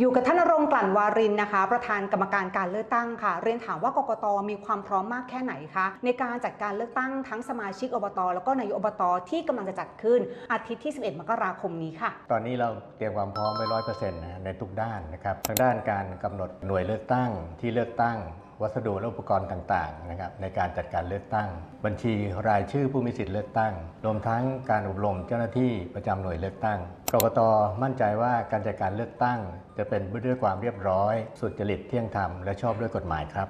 อยู่กับท่านรงกลั่นวารินนะคะ ประธานกรรมการการเลือกตั้งค่ะ เรียนถามว่ากกตมีความพร้อมมากแค่ไหนคะในการจัดการเลือกตั้งทั้งสมาชิกอบต แล้วก็นายกอบต ที่กำลังจะจัดขึ้นอาทิตย์ที่ 11 มกราคมนี้ค่ะ ตอนนี้เราเตรียมความพร้อมไว้ร้อยเปอร์เซ็นต์ในทุกด้านนะครับทางด้านการกำหนดหน่วยเลือกตั้งที่เลือกตั้ง วัสดุและอุปกรณ์ต่างๆนะครับในการจัดการเลือกตั้ง บัญชีรายชื่อผู้มีสิทธิ์เลือกตั้ง รวมทั้งการอบรมเจ้าหน้าที่ประจำหน่วยเลือกตั้งกรกตมั่นใจว่าการจัดการเลือกตั้ง จะเป็นไปด้วยความเรียบร้อย สุจริตเที่ยงธรรมและชอบด้วยกฎหมายครับ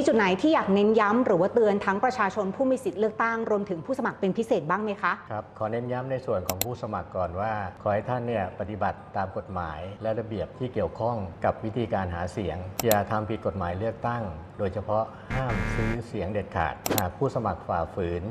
มีจุดไหนที่อยากเน้นย้ำหรือว่าเตือนทั้งประชาชนผู้มีสิทธิ์เลือกตั้งรวมถึงผู้สมัครเป็นพิเศษบ้างไหมคะครับขอเน้นย้ำในส่วนของผู้สมัครก่อนว่า ขอให้ท่านเนี่ยปฏิบัติตามกฎหมาย และระเบียบที่เกี่ยวข้องกับวิธีการหาเสียงอย่าทำผิดกฎหมายเลือกตั้ง โดยเฉพาะห้ามซื้อเสียงเด็ดขาดหากผู้สมัครฝ่าฝืน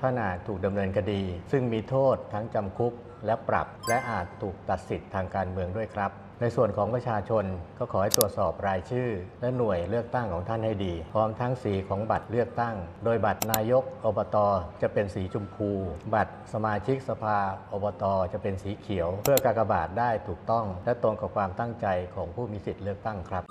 ท่านอาจถูกดำเนินคดี ซึ่งมีโทษทั้งจำคุกและปรับ และอาจถูกตัดสิทธิ์ทางการเมืองด้วยครับ ในส่วนของประชาชนก็ขอให้ตรวจสอบรายชื่อ และหน่วยเลือกตั้งของท่านให้ดี พร้อมทั้งสีของบัตรเลือกตั้ง โดยบัตรนายกอบตจะเป็นสีชมพู บัตรสมาชิกสภาอบตจะเป็นสีเขียว เพื่อกากบาทได้ถูกต้อง และตรงกับความตั้งใจของผู้มีสิทธิ์เลือกตั้งครับ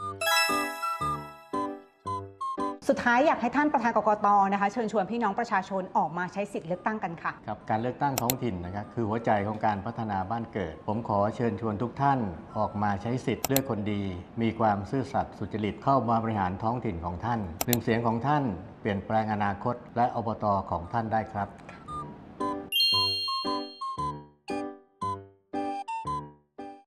สุดท้ายอยากให้ท่านประธานกกตนะคะ เชิญชวนพี่น้องประชาชนออกมาใช้สิทธิ์เลือกตั้งกันค่ะครับการเลือกตั้งท้องถิ่นนะครับคือหัวใจของการพัฒนาบ้านเกิด ผมขอเชิญชวนทุกท่านออกมาใช้สิทธิ์เลือกคนดี มีความซื่อสัตย์สุจริตเข้ามาบริหารท้องถิ่นของท่านหนึ่งเสียงของท่านเปลี่ยนแปลงอนาคตและอบตของท่านได้ครับ